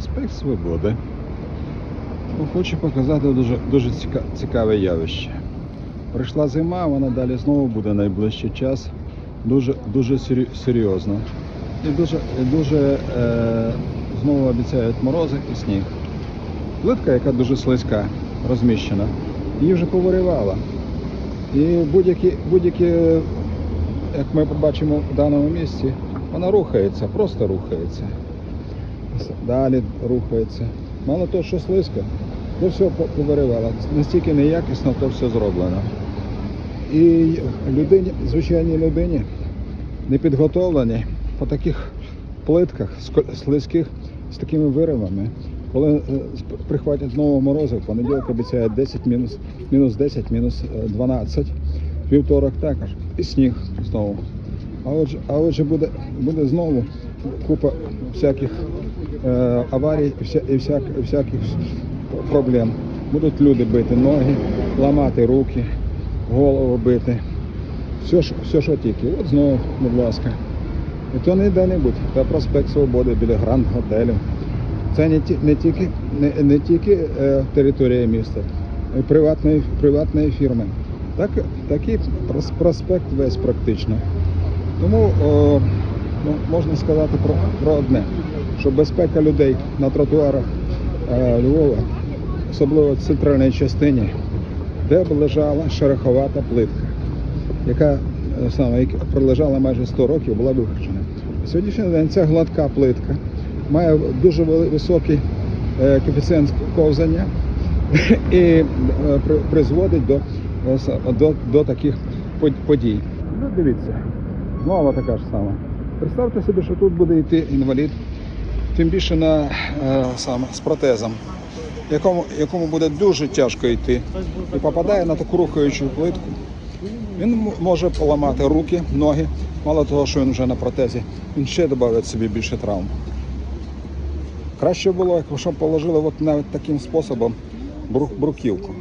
Проспект Свободи. Ну, Хочу показати дуже, дуже цікаве явище. Прийшла зима, вона далі знову буде найближчий час. Дуже, дуже серйозно. І дуже, дуже е, знову обіцяють морози і сніг. Плитка, яка дуже слизька, розміщена, її вже повиривала. І будь-які, будь-які, як ми побачимо в даному місці, вона рухається, просто рухається. Далі рухається. Мало того, що слизько, то все по- повиривало. Настільки неякісно то все зроблено. І людині, звичайній людині, не підготовленій по таких плитках слизьких з такими виривами. Коли е, прихватять знову морози, в понеділок обіцяють 10 мінус, мінус 10, мінус е, 12, вівторок також. І сніг знову. А отже, а отже буде, буде знову купа всяких е, аварій і, вся, і всяк, і всяких проблем. Будуть люди бити ноги, ламати руки, голову бити. Все, все, що тільки. От знову, будь ласка. І то не де-небудь, це проспект Свободи біля Гранд Готелю. Це не, не тільки, не, не тільки е, територія міста, а й приватної, приватної фірми. Так, такий проспект весь практично. Тому о, ну, можна сказати про, про одне, що безпека людей на тротуарах е, Львова, особливо в центральній частині, де б лежала шероховата плитка, яка е, саме яка пролежала майже 100 років, була виключена. Сьогоднішній день ця гладка плитка має дуже високий е, коефіцієнт ковзання і е, при- призводить до, до, до таких подій. Ну, дивіться, знову така ж сама. Представте собі, що тут буде йти інвалід, тим більше на, е, саме, з протезом, якому, якому буде дуже тяжко йти, і попадає на таку рухаючу плитку. Він може поламати руки, ноги. Мало того, що він вже на протезі, він ще додає собі більше травм. Краще було, якщо б положили от навіть таким способом брук- бруківку.